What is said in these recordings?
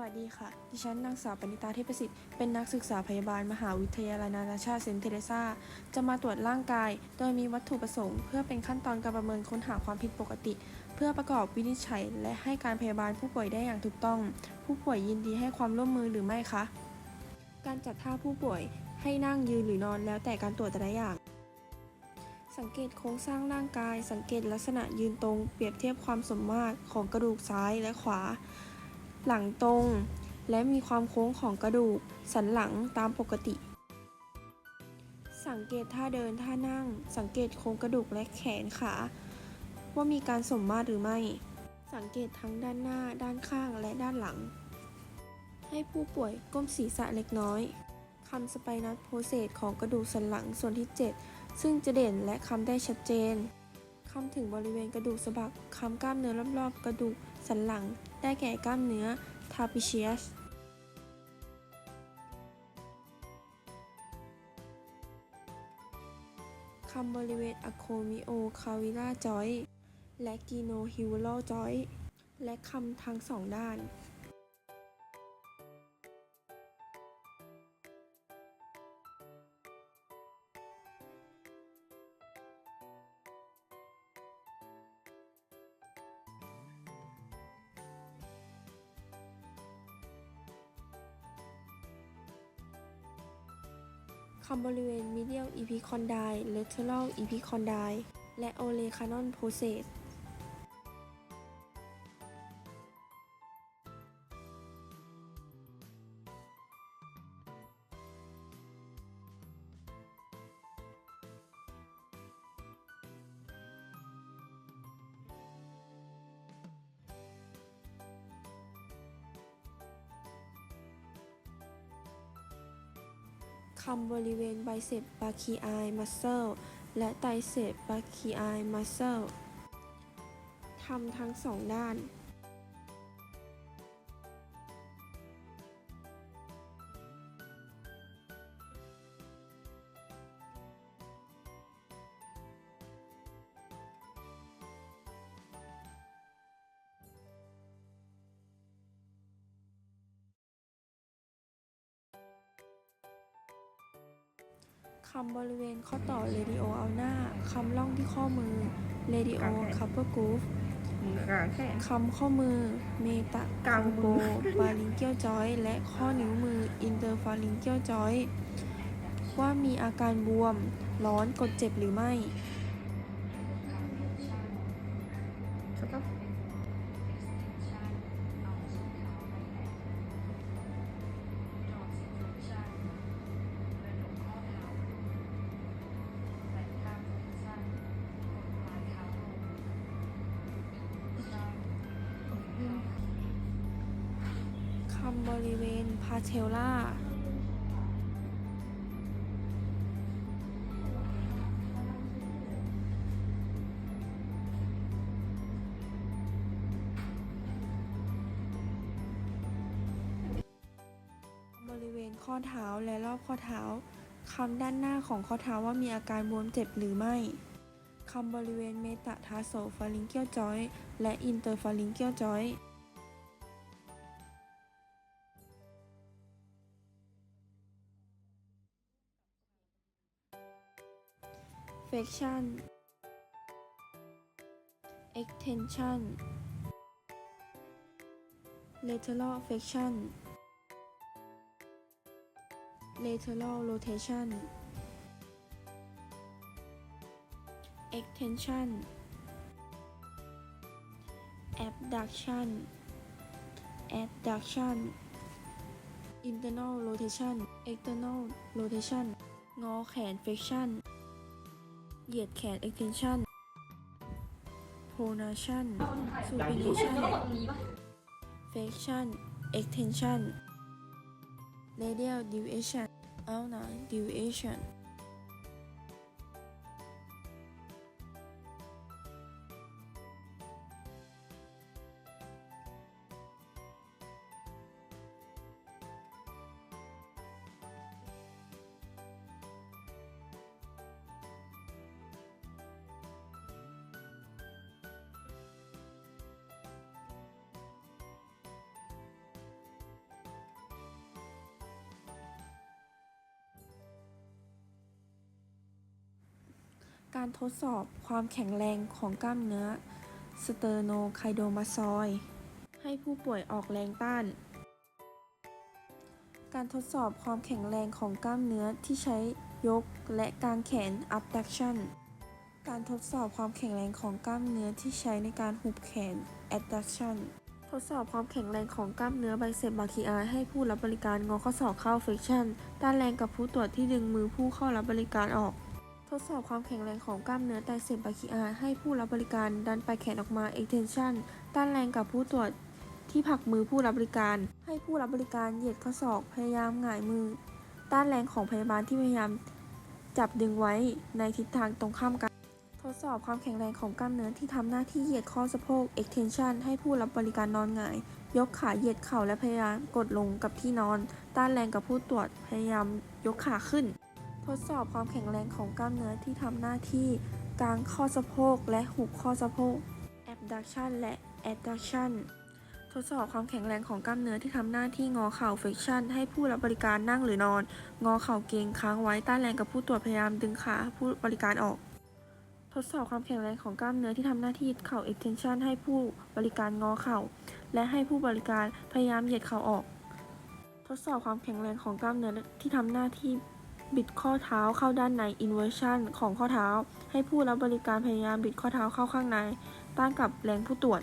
วัสดีค่ะ ดิฉันนางสาวปณิตาเทพสิทธิ์ เป็นนักศึกษาพยาบาลมหาวิทยาลัยนานาชาติเซนเทเรซาจะมาตรวจร่างกาย โดยมีวัตถุประสงค์ เพื่อเป็นขั้นตอนการประเมินค้นหาความผิดปกติ เพื่อประกอบวินิจฉัย และให้การพยาบาลผู้ป่วยได้อย่างถูกต้อง ผู้ป่วยยินดีให้ความร่วมมือหรือไม่คะ การจัดท่าผู้ป่วยให้นั่งยืนหรือนอนแล้วแต่การตรวจแต่ละอย่าง สังเกตโครงสร้างร่างกาย สังเกตลักษณะยืนตรง เปรียบเทียบความสมมาตรของกระดูกซ้ายและขวา หลังตรง และมีความโค้งของกระดูก สันหลังตามปกติ สังเกตท่าเดินท่านั่ง สังเกตโครงกระดูกและแขนขา ว่ามีการสมมาตรหรือไม่ สังเกตทั้งด้านหน้า ด้านข้างและด้านหลัง ให้ผู้ป่วยก้มศีรษะเล็กน้อยคำสไปนัสโพเซสของกระดูกสันหลังส่วนที่ 7 ซึ่งจะเด่นและคำได้ชัดเจน คำถึงบริเวณกระดูกสะบักคำกล้ามเนื้อรอบๆ กระดูกสันหลัง ได้แก่กล้ามเนื้อ trapezius คำบริเวณ acromioclavicular joint และ glenohumeral joint และคำทั้งสองด้าน คำบริเวณ medial epicondyle lateral epicondyle และ olecranon process คำบริเวณไบเซปบาคีไอมัสเซลและไตเซปบาคีไอมัสเซลทำทั้งสองด้านำบริเวณข้อต่อ radio ulna คำล่องที่ข้อมือ radio upper groove มือกลางแขนคำข้อมือเมตะกลางมืโบอฟาลิงเกียลจอย และข้อนิ้วมืออินเตอร์ฟาลิงเกียลจอย ว่ามีอาการบวม ร้อนกดเจ็บหรือไม่ บริเวณพาเทลล่าบริเวณข้อเท้าและรอบข้อเท้าคำด้านหน้าของข้อเท้าว่ามีอาการบวมเจ็บหรือไม่คำบริเวณเมตาทาโซฟาลิงเกียลจอย และอินเตอร์ฟาลิงเกียลจอย flexion extension lateral flexion lateral rotation extension abduction abduction internal rotation external rotation งอแขน flexion เหยียดแขน extension pronation supination flexion extension radial deviation ulnar deviation การทดสอบความแข็งแรงของกล้ามเนื้อสเตอร์โนไคโดมาซอยให้ผู้ป่วยออกแรงต้าน การทดสอบความแข็งแรงของกล้ามเนื้อที่ใช้ยกและกางแขน abduction การทดสอบความแข็งแรงของกล้ามเนื้อที่ใช้ในการหุบแขน adduction ทดสอบความแข็งแรงของกล้ามเนื้อไบเซปบาคิอาให้ผู้รับบริการงอข้อศอกเข้า flexion ต้านแรงกับผู้ตรวจที่ดึงมือผู้เข้ารับบริการออก ทดสอบความแข็งแรงของกล้ามเนื้อไตรเซปาคิอาให้ผู้รับบริการดันปลายแขนออกมา extension ต้านแรงกับผู้ตรวจที่ผลักมือผู้รับบริการ ให้ผู้รับบริการเหยียดข้อศอกพยายามหงายมือ ต้านแรงของพยาบาลที่พยายามจับดึงไว้ในทิศทางตรงข้ามกัน ทดสอบความแข็งแรงของกล้ามเนื้อที่ทำหน้าที่เหยียดข้อสะโพก extension ให้ผู้รับบริการนอนหงาย ยกขาเหยียดเข่าและพยายามกดลงกับที่นอน ต้านแรงกับผู้ตรวจพยายามยกขาขึ้น ทดสอบความแข็งแรงของกล้ามเนื้อที่ทำหน้าที่กางข้อสะโพกและหุบข้อสะโพก abduction และ adduction ทดสอบความแข็งแรงของกล้ามเนื้อที่ทำหน้าที่งอเข่า flexion ให้ผู้รับบริการนั่งหรือนอน งอเข่าเกรงค้างไว้ต้านแรงกับผู้ตรวจพยายามดึงขาผู้บริการออก ทดสอบความแข็งแรงของกล้ามเนื้อที่ทำหน้าที่เข่า extension ให้ผู้บริการงอเข่า และให้ผู้บริการพยายามเหยียดเข่าออก ทดสอบความแข็งแรงของกล้ามเนื้อที่ทำหน้าที่ บิดข้อเท้าเข้าด้านใน inversion ของข้อเท้า ให้ผู้รับบริการพยายามบิดข้อเท้าเข้าข้างใน ต้านกับแรงผู้ตรวจ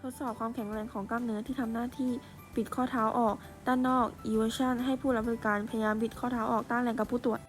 ทดสอบความแข็งแรงของกล้ามเนื้อที่ทำหน้าที่บิดข้อเท้าออก ด้านนอก eversion ให้ผู้รับบริการพยายามบิดข้อเท้าออกต้านแรงกับผู้ตรวจ